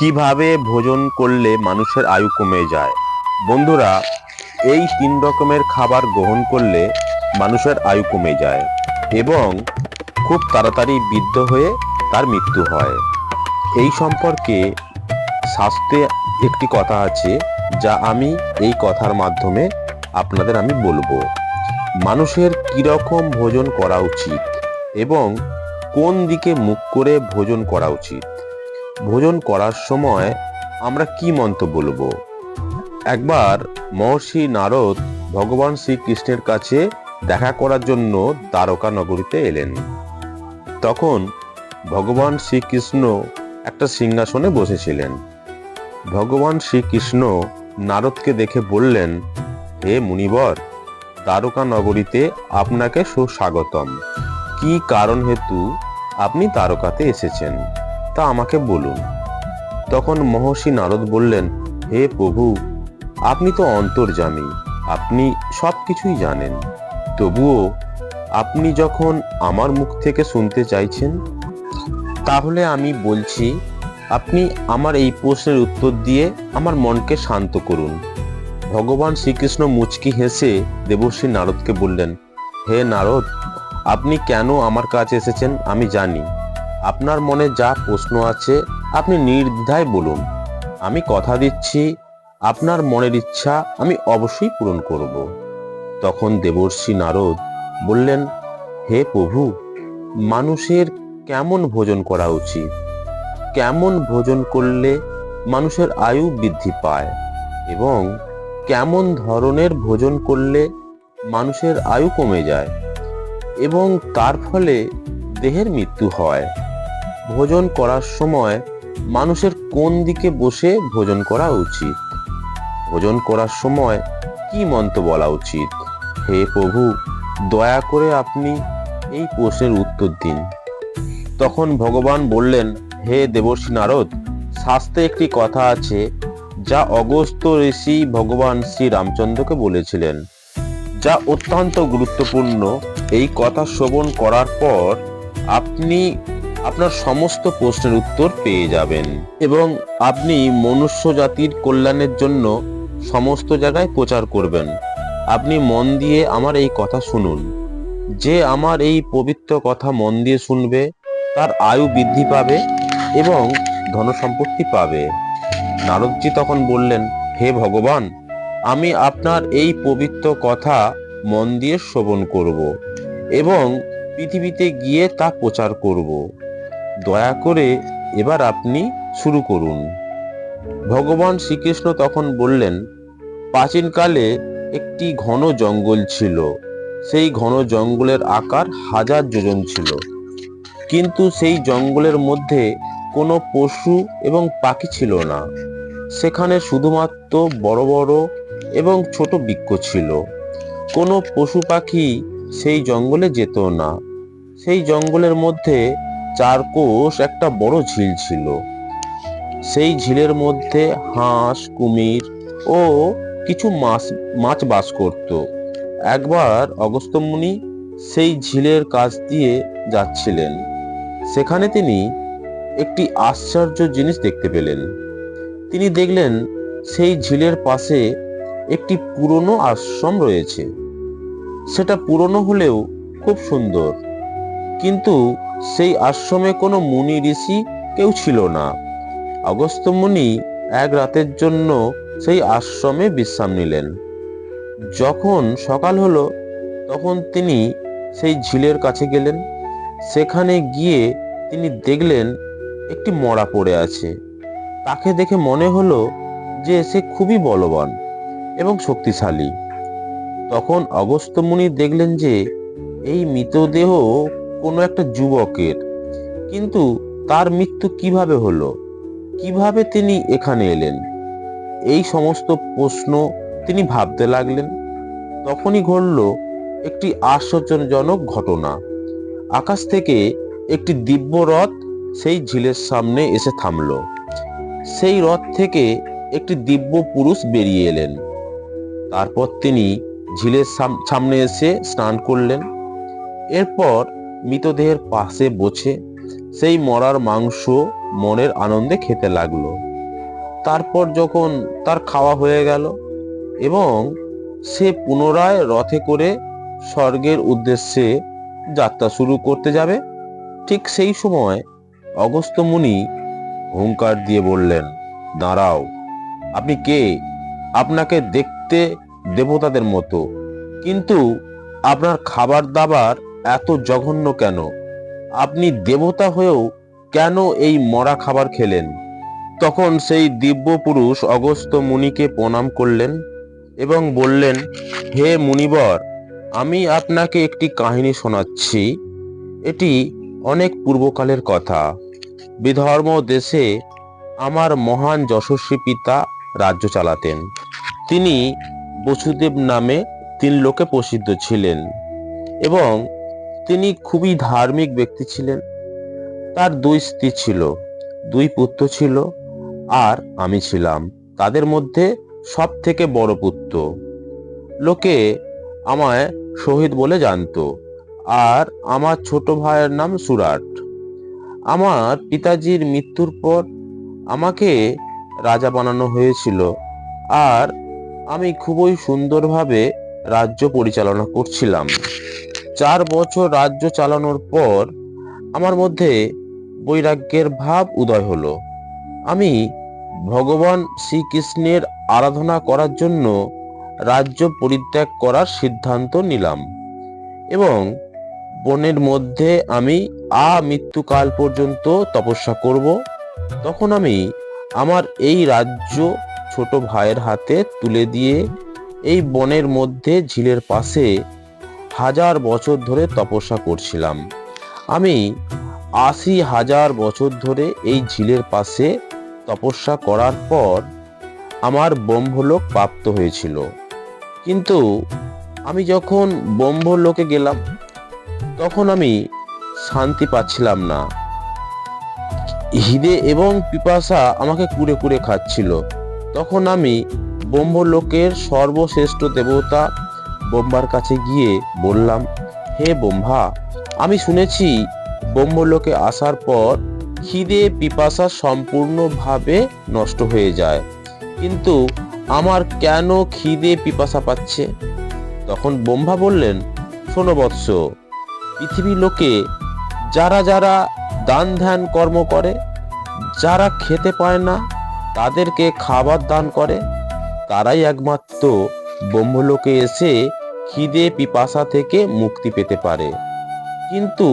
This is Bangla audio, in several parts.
কীভাবে ভোজন করলে মানুষের আয়ু কমে যায়? বন্ধুরা, এই তিন রকমের খাবার গ্রহণ করলে মানুষের আয়ু কমে যায় এবং খুব তাড়াতাড়ি বৃদ্ধ হয়ে তার মৃত্যু হয়। এই সম্পর্কে শাস্ত্রে একটি কথা আছে, যা আমি এই কথার মাধ্যমে আপনাদের আমি বলব। মানুষের কীরকম ভোজন করা উচিত এবং কোন দিকে মুখ করে ভোজন করা উচিত? ভোজন করার সময় আমরা কি মন্ত্র বলব একবার মহর্ষি নারদ ভগবান শ্রীকৃষ্ণের কাছে দেখা করার জন্য দ্বারকা নগরীতে এলেন। তখন ভগবান শ্রীকৃষ্ণ একটা সিংহাসনে বসেছিলেন। ভগবান শ্রীকৃষ্ণ নারদকে দেখে বললেন, হে মুনিবর, দ্বারকা নগরীতে আপনাকে সুস্বাগতম। কি কারণ হেতু আপনি দ্বারকাতে এসেছেন? তা আমাকে বলুন। তখন মহর্ষি নারদ বললেন, হে প্রভু, আপনি তো অন্তর্যামী, আপনি সব কিছুই জানেন। তবুও আপনি যখন আমার মুখ থেকে শুনতে চাইছেন, তাহলে আমি বলছি, আপনি আমার এই প্রশ্নের উত্তর দিয়ে আমার মনকে শান্ত করুন। ভগবান শ্রীকৃষ্ণ মুচকি হেসে দেবশ্রী নারদকে বললেন, হে নারদ, আপনি কেন আমার কাছে এসেছেন আমি জানি আপনার মনে যা প্রশ্ন আছে, আপনি নির্দ্বিধায় বলুন। আমি কথা দিচ্ছি, আপনার মনের ইচ্ছা আমি অবশ্যই পূরণ করব। তখন দেবর্ষী নারদ বললেন, হে প্রভু, মানুষের কেমন ভোজন করা উচিত? কেমন ভোজন করলে মানুষের আয়ু বৃদ্ধি পায়? এবং কেমন ধরনের ভোজন করলে মানুষের আয়ু কমে যায়? এবং তার ফলে দেহের মৃত্যু হয়? ভোজন করার সময় মানুষের কোন দিকে বসে ভোজন করা উচিত? ভোজন করার সময় কি মন্ত্র বলা উচিত? হে প্রভু, দয়া করে আপনি এই প্রশ্নের উত্তর দিন। তখন ভগবান বললেন, হে দেবর্ষী নারদ, শাস্ত্রে একটি কথা আছে যা অগস্ত্য ঋষি ভগবান শ্রী রামচন্দ্রকে বলেছিলেন। যা অত্যন্ত গুরুত্বপূর্ণ, এই কথা শ্রবণ করার পর আপনি আপনার সমস্ত প্রশ্নের উত্তর পেয়ে যাবেন। এবং আপনি মনুষ্য জাতির কল্যাণের জন্য সমস্ত জায়গায় প্রচার করবেন। আপনি মন দিয়ে আমার এই কথা শুনুন। যে আমার এই পবিত্র কথা মন দিয়ে শুনবে, তার আয়ু বৃদ্ধি পাবে এবং ধনসম্পত্তি পাবে। নারদজি তখন বললেন, হে ভগবান, আমি আপনার এই পবিত্র কথা মন দিয়ে শ্রবণ করব এবং পৃথিবীতে গিয়ে তা প্রচার করব। দয়া করে এবার আপনি শুরু করুন। ভগবান শ্রীকৃষ্ণ তখন বললেন, প্রাচীনকালে একটি ঘন জঙ্গল ছিল। সেই ঘন জঙ্গলের আকার হাজার যোজন ছিল। কিন্তু সেই জঙ্গলের মধ্যে কোনো পশু এবং পাখি ছিল না। সেখানে শুধুমাত্র বড় বড় এবং ছোট বৃক্ষ ছিল। কোনো পশু পাখি সেই জঙ্গলে যেত না। সেই জঙ্গলের মধ্যে চার কোষ একটা বড় ঝিল ছিল। সেই ঝিলের মধ্যে হাঁস, কুমির ও কিছু মাছ মাছ বাস করত। একবার অগস্ত্যমুনি সেই ঝিলের কাছ দিয়ে যাচ্ছিলেন। সেখানে তিনি একটি আশ্চর্য জিনিস দেখতে পেলেন। তিনি দেখলেন সেই ঝিলের পাশে একটি পুরনো আশ্রম রয়েছে। সেটা পুরনো হলেও খুব সুন্দর। কিন্তু সেই আশ্রমে কোনো মুনি ঋষি কেউ ছিল না। অগস্ত্য মুনি এক রাতের জন্য সেই আশ্রমে বিশ্রাম নিলেন। যখন সকাল হলো, তখন তিনি সেই ঝিলের কাছে গেলেন। সেখানে গিয়ে তিনি দেখলেন একটি মরা পড়ে আছে। তাকে দেখে মনে হলো যে সে খুবই বলবান এবং শক্তিশালী। তখন অগস্ত্য মুনি দেখলেন যে এই মৃতদেহ কোনো একটা যুবকের। কিন্তু তার মৃত্যু কীভাবে হলো? কীভাবে তিনি এখানে এলেন? এই সমস্ত প্রশ্ন তিনি ভাবতে লাগলেন। তখনই ঘটল একটি আশ্চর্যজনক ঘটনা। আকাশ থেকে একটি দিব্য রথ সেই ঝিলের সামনে এসে থামল। সেই রথ থেকে একটি দিব্য পুরুষ বেরিয়ে এলেন। তারপর তিনি ঝিলের সাম- সামনে এসে স্নান করলেন। এরপর মৃতদেহের পাশে বসে সেই মরার মাংস মনের আনন্দে খেতে লাগল। তারপর যখন তার খাওয়া হয়ে গেল এবং সে পুনরায় রথে করে স্বর্গের উদ্দেশ্যে যাত্রা শুরু করতে যাবে, ঠিক সেই সময় অগস্ত্য মুনি হুঙ্কার দিয়ে বললেন, দাঁড়াও, আপনি কে? আপনাকে দেখতে দেবতাদের মতো। কিন্তু আপনার খাবার দাবার এত জঘন্য কেন? আপনি দেবতা হয়েও কেন এই মরা খাবার খেলেন? তখন সেই দিব্য পুরুষ অগস্ত্য মুনিকে প্রণাম করলেন এবং বললেন, হে মুনিবর, আমি আপনাকে একটি কাহিনী শোনাচ্ছি। এটি অনেক পূর্বকালের কথা। বিধর্ম দেশে আমার মহান যশস্বী পিতা রাজ্য চালাতেন। তিনি বসুদেব নামে তিন লোকে প্রসিদ্ধ ছিলেন এবং তিনি খুবই ধার্মিক ব্যক্তি ছিলেন। তার দুই স্ত্রী ছিল, দুই পুত্র ছিল, আর আমি ছিলাম তাদের মধ্যে সব থেকে বড় পুত্র। লোকে আমায় শহীদ বলে জানতো, আর আমার ছোট ভাইয়ের নাম সুরাট। আমার পিতাজির মৃত্যুর পর আমাকে রাজা বানানো হয়েছিল, আর আমি খুবই সুন্দরভাবে রাজ্য পরিচালনা করছিলাম। চার বছর রাজ্য চালানোর পর আমার মধ্যে বৈরাগ্যের ভাব উদয় হলো। আমি ভগবান শ্রীকৃষ্ণের আরাধনা করার জন্য রাজ্য পরিত্যাগ করার সিদ্ধান্ত নিলাম এবং বনের মধ্যে আমি আ মৃত্যুকাল পর্যন্ত তপস্যা করব। তখন আমি আমার এই রাজ্য ছোট ভাইয়ের হাতে তুলে দিয়ে এই বনের মধ্যে ঝিলের পাশে হাজার বছর ধরে তপস্যা করছিলাম। আমি আশি হাজার বছর ধরে এই ঝিলের পাশে তপস্যা করার পর আমার ব্রহ্মলোক প্রাপ্ত হয়েছিল। কিন্তু আমি যখন ব্রহ্মলোকে গেলাম, তখন আমি শান্তি পাচ্ছিলাম না। হিদে এবং পিপাসা আমাকে কুড়ে কুড়ে খাচ্ছিল। তখন আমি ব্রহ্মলোকের সর্বশ্রেষ্ঠ দেবতা ব্রহ্মার কাছে গিয়ে বললাম, হে ব্রহ্মা আমি শুনেছি ব্রহ্মলোকে আসার পর খিদে পিপাসা সম্পূর্ণভাবে নষ্ট হয়ে যায়। কিন্তু আমার কেন খিদে পিপাসা পাচ্ছে? তখন ব্রহ্মা বললেন, শোনো বৎস, পৃথিবীর লোকে যারা যারা দান ধ্যান কর্ম করে, যারা খেতে পায় না, তাদেরকে খাবার দান করে, তারাই একমাত্র ব্রহ্মলোকে এসে খিদে পিপাসা থেকে মুক্তি পেতে পারে। কিন্তু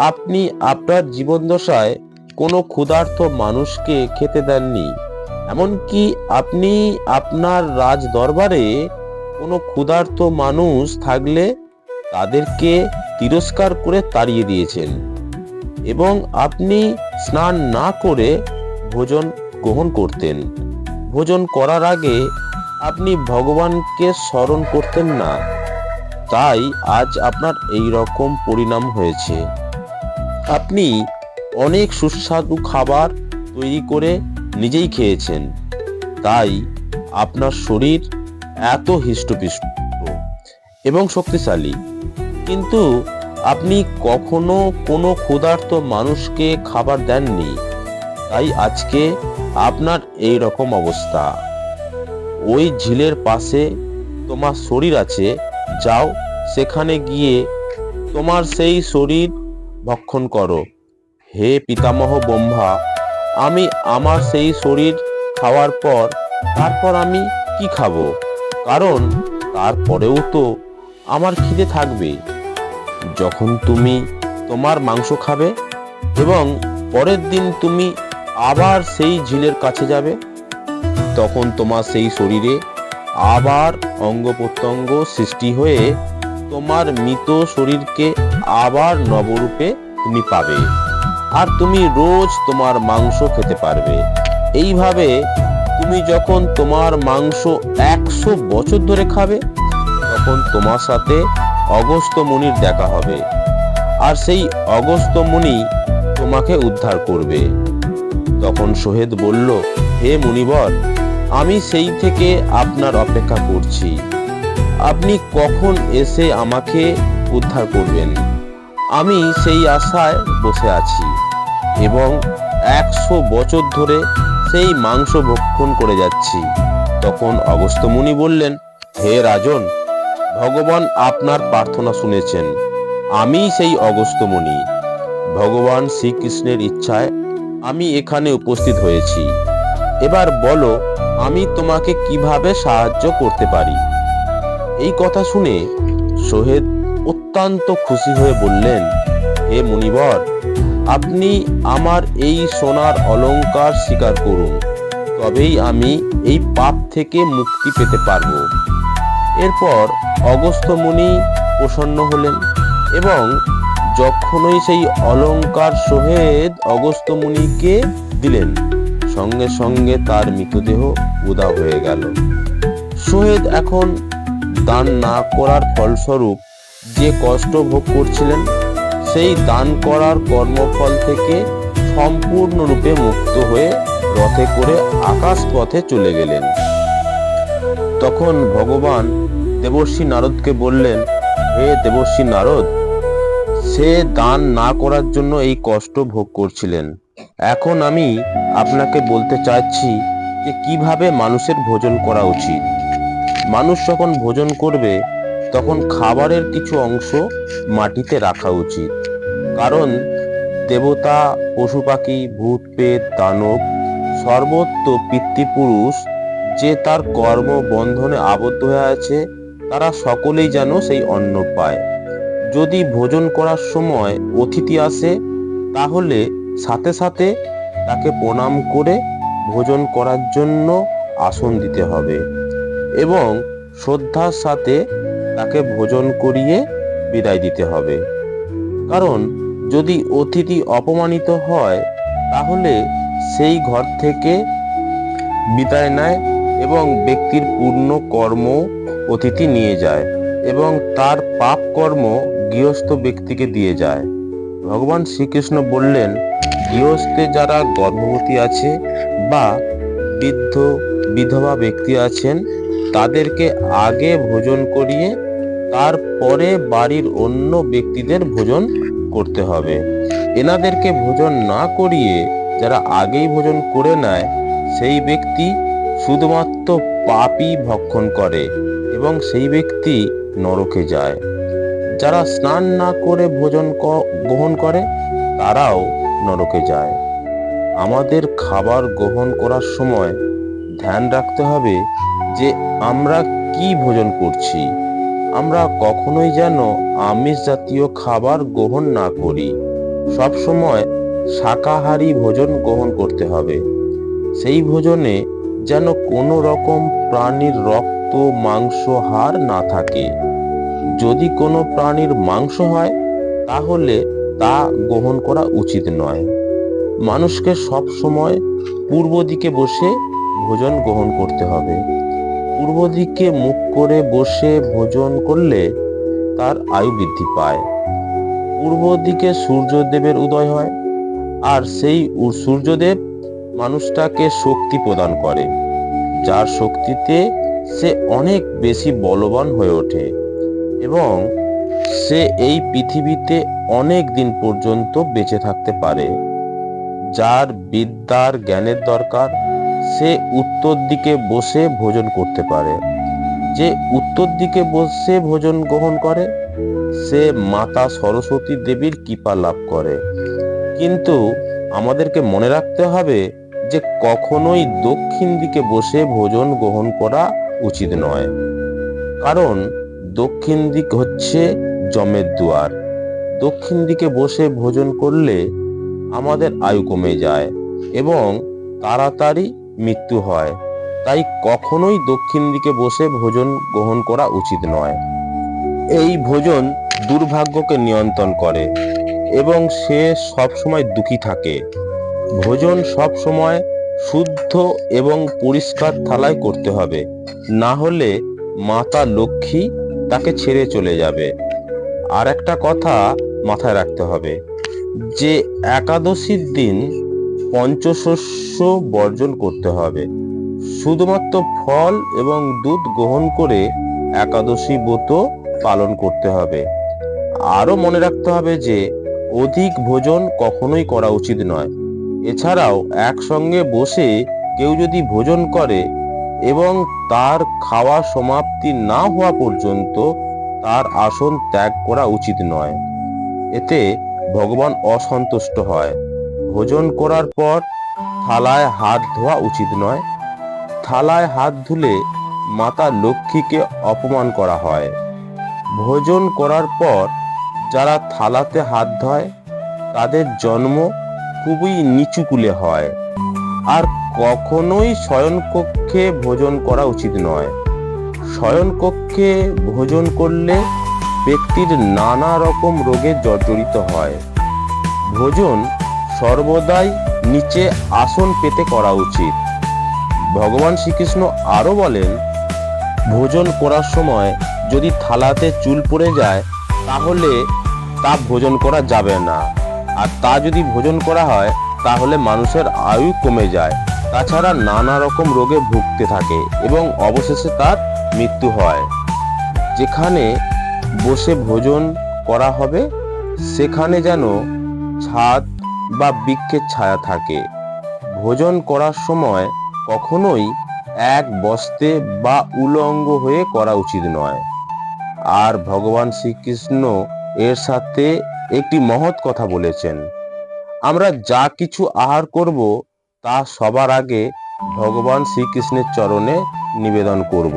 আপনি আপনার জীবনদশায় কোনো ক্ষুধার্ত মানুষকে খেতে দেননি, এমনকি আপনি আপনার রাজ দরবারে কোনো ক্ষুধার্ত মানুষ থাকলে তাদেরকে তিরস্কার করে তাড়িয়ে দিয়েছেন এবং আপনি স্নান না করে ভোজন গ্রহণ করতেন। ভোজন করার আগে আপনি ভগবানকে স্মরণ করতেন না, তাই আজ আপনার এই রকম পরিণাম হয়েছে। আপনি অনেক সুস্বাদু খাবার তৈরি করে নিজেই খেয়েছেন, তাই আপনার শরীর এত হৃষ্টপুষ্ট এবং শক্তিশালী। কিন্তু আপনি কখনো কোনো ক্ষুধার্ত মানুষকে খাবার দেননি, তাই আজকে আপনার এই রকম অবস্থা। ওই ঝিলের পাশে তোমার শরীর আছে, যাও সেখানে গিয়ে তোমার সেই শরীর ভক্ষণ করো। হে পিতামহ ব্রহ্মা, আমি আমার সেই শরীর খাওয়ার পর তারপর আমি কি খাব? কারণ তারপরেও তো আমার খিদে থাকবে। যখন তুমি তোমার মাংস খাবে এবং পরের দিন তুমি আবার সেই ঝিলের কাছে যাবে তখন তোমার সেই শরীরে আবার অঙ্গ প্রত্যঙ্গ সৃষ্টি হয়ে তোমার মৃত শরীরকে আবার নবরূপে তুমি পাবে। আর তুমি রোজ তোমার মাংস খেতে পারবে। এইভাবে তুমি যখন তোমার মাংস একশো বছর ধরে খাবে, তখন তোমার সাথে অগস্ত্য মুনির দেখা হবে। আর সেই অগস্ত্য মুনি তোমাকে উদ্ধার করবে। তখন সোহেদ বলল, হে মুনিবর আমি সেই থেকে আপনার অপেক্ষা করছি। আপনি কখন এসে আমাকে উদ্ধার করবেন? আমি সেই আশায় বসে আছি এবং একশো বছর ধরে সেই মাংস ভক্ষণ করে যাচ্ছি। তখন অগস্ত্য মুনি বললেন, হে রাজন, ভগবান আপনার প্রার্থনা শুনেছেন। আমি সেই অগস্ত্য মুনি ভগবান শ্রীকৃষ্ণের ইচ্ছায় আমি এখানে উপস্থিত হয়েছি। এবার বলো আমি তোমাকে কীভাবে সাহায্য করতে পারি? এই কথা শুনে সোহেদ অত্যন্ত খুশি হয়ে বললেন, হে মুনিবর, আপনি আমার এই সোনার অলংকার স্বীকার করুন। তবেই আমি এই পাপ থেকে মুক্তি পেতে পারব। এরপর অগস্ত্য মুনি প্রসন্ন হলেন এবং যখনই সেই অলংকার সোহেদ অগস্ত্য মুনিকে দিলেন। সঙ্গে সঙ্গে তার মৃতদেহ উদা হয়ে গেল। সোহেদ এখন দান না করার ফলস্বরূপ যে কষ্ট ভোগ করছিলেন, সেই দান করার কর্মফল থেকে সম্পূর্ণরূপে মুক্ত হয়ে রথে করে আকাশ পথে চলে গেলেন। তখন ভগবান দেবর্ষী নারদকে বললেন, হে দেবর্ষী নারদ, সে দান না করার জন্য এই কষ্ট ভোগ করছিলেন। এখন আমি আপনাকে বলতে চাচ্ছি যে কীভাবে মানুষের ভোজন করা উচিত। মানুষ যখন ভোজন করবে, তখন খাবারের কিছু অংশ মাটিতে রাখা উচিত। কারণ দেবতা, পশু পাখি, ভূত পেট দানব, সর্বত্র পিতৃপুরুষ যে তার কর্ম বন্ধনে আবদ্ধ হয়ে আছে, তারা সকলেই যেন সেই অন্ন পায়। যদি ভোজন করার সময় অতিথি আসে, তাহলে সাথে সাথে তাকে প্রণাম করে ভোজন করার জন্য আসন দিতে হবে এবং শ্রদ্ধার সাথে তাকে ভোজন করিয়ে বিদায় দিতে হবে। কারণ যদি অতিথি অপমানিত হয়, তাহলে সেই ঘর থেকে বিদায় নেয় এবং ব্যক্তির পূর্ণ কর্ম অতিথি নিয়ে যায় এবং তার পাপ কর্ম গৃহস্থ ব্যক্তিকে দিয়ে যায়। ভগবান শ্রীকৃষ্ণ বললেন, গৃহস্থে যারা গর্ভবতী আছে বা বৃদ্ধ, বিধবা ব্যক্তি আছেন, তাদেরকে আগে ভোজন করিয়ে তারপরে বাড়ির অন্য ব্যক্তিদের ভোজন করতে হবে। এনাদেরকে ভোজন না করিয়ে যারা আগেই ভোজন করে নেয়, সেই ব্যক্তি শুধুমাত্র পাপই ভক্ষণ করে এবং সেই ব্যক্তি নরকে যায়। যারা স্নান না করে ভোজন গ্রহণ করে, তারাও নরকে যায়। আমাদের খাবার গ্রহণ করার সময় ধ্যান রাখতে হবে যে আমরা কি ভোজন করছি। আমরা কখনোই যেন আমিষ জাতীয় খাবার গ্রহণ না করি। সব সময় শাকাহারী ভোজন গ্রহণ করতে হবে। সেই ভোজনে যেন কোনো রকম প্রাণীর রক্ত, মাংস, হাড় না থাকে। যদি কোনো প্রাণীর মাংস হয়, তাহলে তা গ্রহণ করা উচিত নয়। মানুষকে সব সময় পূর্ব দিকে বসে ভোজন গ্রহণ করতে হবে। পূর্ব দিকে মুখ করে বসে ভোজন করলে তার আয়ু বৃদ্ধি পায়। পূর্ব দিকে সূর্যদেবের উদয় হয়, আর সেই সূর্যদেব মানুষটাকে শক্তি প্রদান করে, যার শক্তিতে সে অনেক বেশি বলবান হয়ে ওঠে। এবং সে এই পৃথিবীতে অনেক দিন পর্যন্ত বেঁচে থাকতে পারে। যার বিদ্যার জ্ঞানের দরকার, সে উত্তর দিকে বসে ভোজন করতে পারে। যে উত্তর দিকে বসে ভোজন গ্রহণ করে, সে মাতা সরস্বতী দেবীর কৃপা লাভ করে। কিন্তু আমাদেরকে মনে রাখতে হবে যে কখনোই দক্ষিণ দিকে বসে ভোজন গ্রহণ করা উচিত নয়। কারণ দক্ষিণ দিক হচ্ছে জমের দুয়ার। দক্ষিণ দিকে বসে ভোজন করলে আমাদের আয়ু কমে যায় এবং তাড়াতাড়ি মৃত্যু হয়। তাই কখনোই দক্ষিণ দিকে বসে ভোজন গ্রহণ করা উচিত নয়। এই ভোজন দুর্ভাগ্যকে নিয়ন্ত্রণ করে এবং সে সব সময় দুঃখী থাকে। ভোজন সব সময় শুদ্ধ এবং পরিষ্কার থালায় করতে হবে। না হলে মাতা লক্ষ্মী তাকে ছেড়ে চলে যাবে। আর একটা কথা মাথায় রাখতে হবে, যে একাদশীর দিন পঞ্চশস্য বর্জন করতে হবে। শুধুমাত্র ফল এবং দুধ গ্রহণ করে একাদশী ব্রত পালন করতে হবে। আরও মনে রাখতে হবে যে, অধিক ভোজন কখনোই করা উচিত নয়। এছাড়াও একসঙ্গে বসে কেউ যদি ভোজন করে এবং তার খাওয়া সমাপ্তি না হওয়া পর্যন্ত তার আসন ত্যাগ করা উচিত নয়। এতে ভগবান অসন্তুষ্ট হয়। ভোজন করার পর থালায় হাত ধোয়া উচিত নয়। থালায় হাত ধুলে মাতা লক্ষ্মীকে অপমান করা হয়। ভোজন করার পর যারা থালাতে হাত ধয়, তাদের জন্ম খুবই নিচু কুলে হয়। আর কখনোই শয়নকক্ষে ভোজন করা উচিত নয়। শয়নকক্ষে ভোজন করলে ব্যক্তির নানা রকম রোগে জর্জরিত হয়। ভোজন সর্বদাই নিচে আসন পেতে করা উচিত। ভগবান শ্রীকৃষ্ণ আরও বলেন, ভোজন করার সময় যদি থালাতে চুল পড়ে যায়, তাহলে তা ভোজন করা যাবে না। আর তা যদি ভোজন করা হয়, তাহলে মানুষের আয়ু কমে যায়। তাছাড়া নানা রকম রোগে ভুগতে থাকে এবং অবশেষে তার মৃত্যু হয়। যেখানে বসে ভোজন করা হবে, সেখানে যেন ছাদ বা বৃক্ষের ছায়া থাকে। ভোজন করার সময় কখনোই এক বস্তে বা উলঙ্গ হয়ে করা উচিত নয়। আর ভগবান শ্রীকৃষ্ণ এর সাথে একটি মহৎ কথা বলেছেন, আমরা যা কিছু আহার করব তা সবার আগে ভগবান শ্রীকৃষ্ণের চরণে নিবেদন করব।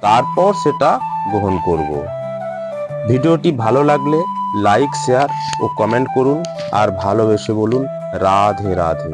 তারপর সেটা গ্রহণ করব। ভিডিওটি ভালো লাগলে লাইক, শেয়ার ও কমেন্ট করুন আর ভালোবেসে বলুন রাধে রাধে।